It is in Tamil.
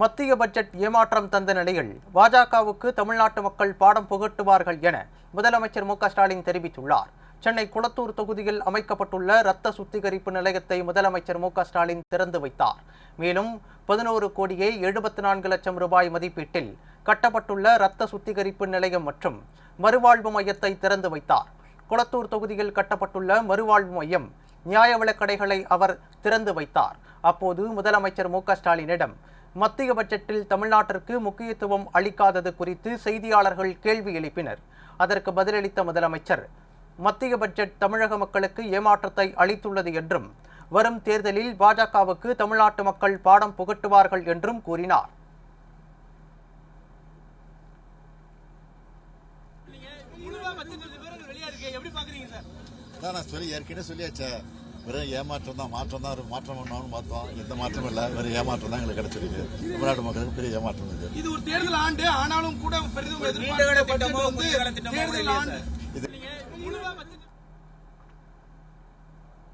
மத்திய பட்ஜெட் ஏமாற்றம் தந்த நிலையில் பாஜகவுக்கு தமிழ்நாட்டு மக்கள் பாடம் புகட்டுவார்கள் என முதலமைச்சர் மு ஸ்டாலின் தெரிவித்துள்ளார். சென்னை குளத்தூர் தொகுதியில் அமைக்கப்பட்டுள்ள இரத்த சுத்திகரிப்பு நிலையத்தை முதலமைச்சர் மு ஸ்டாலின் திறந்து வைத்தார். மேலும் பதினோரு கோடியே எழுபத்தி நான்கு லட்சம் ரூபாய் மதிப்பீட்டில் கட்டப்பட்டுள்ள இரத்த சுத்திகரிப்பு நிலையம் மற்றும் மறுவாழ்வு மையத்தை திறந்து வைத்தார். குளத்தூர் தொகுதியில் கட்டப்பட்டுள்ள மறுவாழ்வு மையம் நியாய விலைக்கடைகளை அவர் திறந்து வைத்தார். அப்போது முதலமைச்சர் மு ஸ்டாலினிடம் மத்திய பட்ஜெட்டில் தமிழ்நாட்டிற்கு முக்கியத்துவம் அளிக்காதது குறித்து செய்தியாளர்கள் கேள்வி எழுப்பினர். அதற்கு பதிலளித்த முதலமைச்சர் மத்திய பட்ஜெட் தமிழக மக்களுக்கு ஏமாற்றத்தை அளித்துள்ளது என்றும் வரும் தேர்தலில் பாஜகவுக்கு தமிழ்நாட்டு மக்கள் பாடம் புகட்டுவார்கள் என்றும் கூறினார். முழுவா பட்ஜெட் விவரங்கள் வெளியா இருக்கு எப்படி பாக்குறீங்க சார்? அதான் நான் சொல்லி ஏற்கனவே சொல்லியாச்சே. வெறும் ஏமாற்றம் தான் மாற்றம் தான் ஒரு மாற்றம் பண்ணணும்னு பார்த்தோம். எந்த மாற்றமும் இல்லை. வெறும் ஏமாற்றம் தான் எங்களுக்கு கிடைச்சிருக்கு. தமிழ்நாட்டு மக்களுக்கு பெரிய ஏமாற்றம் இருக்கு. இது ஒரு தேர்தல் ஆண்டு ஆனாலும் கூட பெரிதும் எதிர்பார்க்கப்பட்டது தேர்தல் ஆண்டு.